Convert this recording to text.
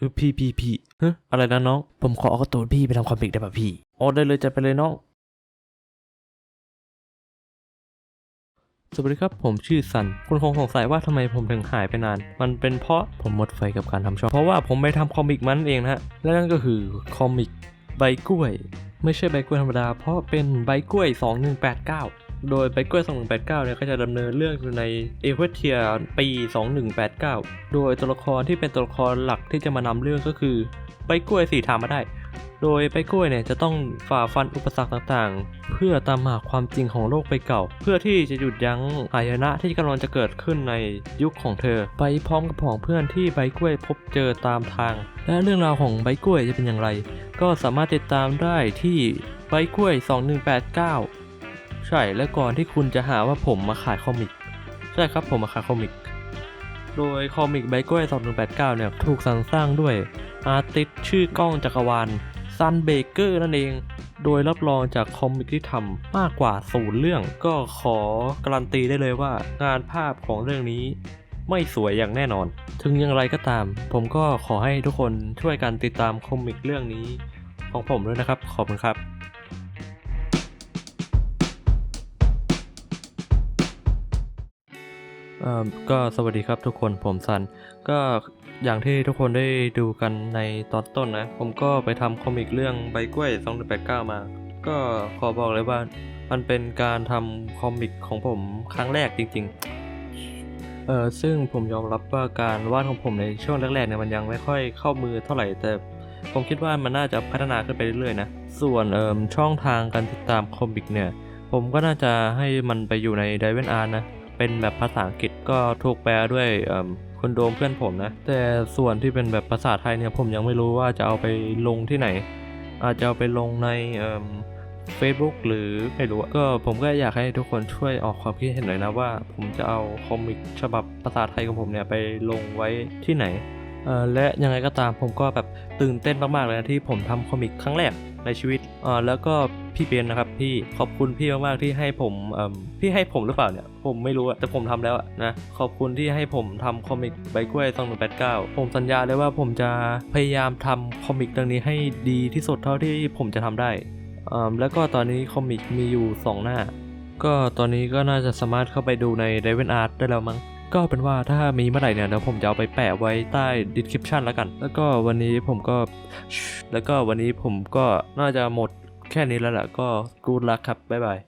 เออพี่พี่พี่ฮะอะไรนะน้อง ผมขอเอาการ์ตูนพี่ไปทำคอมิกได้ป่ะพี่อ๋อได้เลยจัดไปเลยน้อง สวัสดีครับผมชื่อซัน คุณคงสงสัยว่าทำไมผมถึงหายไปนาน มันเป็นเพราะผมหมดไฟกับการทำช่อง เพราะว่าผมไปทำคอมิกมันเองนะฮะ และนั่นก็คือคอมิกใบกล้วย ไม่ใช่ใบกล้วยธรรมดา เพราะเป็นใบกล้วย 2189 โดยใบกล้วย2189เนี่ยก็จะดำเนินเรื่องอยู่ในเอเวอร์เทียปี 2189 โดยตัวละครที่เป็นตัวละครหลักที่จะมานำเรื่องก็คือใบกล้วยสีทางมาได้ โดยใบกล้วยเนี่ยจะต้องฝ่าฟันอุปสรรคต่างๆ เพื่อตามหาความจริงของโลกใบเก่า เพื่อที่จะหยุดยั้งหายนะที่กำลังจะเกิดขึ้นในยุคของเธอ ไปพร้อมกับผองเพื่อนที่ใบกล้วยพบเจอตามทาง และเรื่องราวของใบกล้วยจะเป็นอย่างไร ก็สามารถติดตามได้ที่ใบกล้วย 2189 ใช่และก่อนที่คุณจะหาว่าผมมาขายคอมิก ใช่ครับผมมาขายคอมิก โดยคอมิกใบกล้วย2189เนี่ยถูกสรรสร้างด้วยอาร์ติสต์ชื่อกล้องจักรวาลซันเบเกอร์นั่นเอง โดยรับรองจากคอมิกที่ทำมากกว่าศูนย์เรื่อง ก็ขอการันตีได้เลยว่างานภาพของเรื่องนี้ไม่สวยอย่างแน่นอน ถึงอย่างไรก็ตาม ผมก็ขอให้ทุกคนช่วยกันติดตามคอมิกเรื่องนี้ของผมด้วยนะครับ ขอบคุณครับ ก็สวัสดีครับทุกคนผมซัน ก็อย่างที่ทุกคนได้ดูกันในตอนต้นนะ ผมก็ไปทำคอมิกเรื่องใบกล้วย2189 มา ก็ขอบอกเลยว่า มันเป็นการทำคอมิกของผมครั้งแรกจริง ๆ เออซึ่งผมยอมรับว่าการวาดของผมในช่วงแรกๆเนี่ยมันยังไม่ค่อยเข้ามือเท่าไหร่แต่ผมคิดว่ามันน่าจะพัฒนาขึ้นไปเรื่อยๆนะ ส่วนเอ่มช่องทางการติดตามคอมิกเนี่ย ผมก็น่าจะให้มันไปอยู่ใน d ด v วนอาร์นะ เป็นแบบภาษาอังกฤษก็ถูกแปลด้วยคุณโดมเพื่อนผมนะ แต่ส่วนที่เป็นแบบภาษาไทยเนี่ยผมยังไม่รู้ว่าจะเอาไปลงที่ไหน อาจจะเอาไปลงในเฟซบุ๊กหรือไม่รู้ก็ผมก็อยากให้ทุกคนช่วยออกความคิดเห็นหน่อยนะว่า ผมจะเอาคอมิกฉบับภาษาไทยของผมเนี่ยไปลงไว้ที่ไหน และยังไงก็ตามผมก็แบบตื่นเต้นมากๆเลยนะที่ผมทำคอมิกครั้งแรกในชีวิตอ่อแล้วก็พี่เบนนะครับพี่ขอบคุณพี่มากๆที่ให้ผมพี่ให้ผมหรือเปล่าเนี่ยผมไม่รู้อะแต่ผมทำแล้วอะนะขอบคุณที่ให้ผมทำคอมิกใบกล้วย2189ผมสัญญาเลยว่าผมจะพยายามทำคอมิกเรื่องนี้ให้ดีที่สุดเท่าที่ผมจะทำได้อ่มแล้วก็ตอนนี้คอมิกมีอยู่ 2 หน้า ก็ตอนนี้ก็น่าจะสามารถเข้าไปดูใน d ด v วนอาร์ได้แล้วมั้ง ก็เป็นว่าถ้ามีเมื่อไหร่เนี่ยเดี๋ยวผมจะเอาไปแปะไว้ใต้ description แล้วกัน แล้วก็วันนี้ผมก็ แล้วก็วันนี้ผมก็น่าจะหมดแค่นี้แล้วแหละก็กูดลักครับ บ๊ายบาย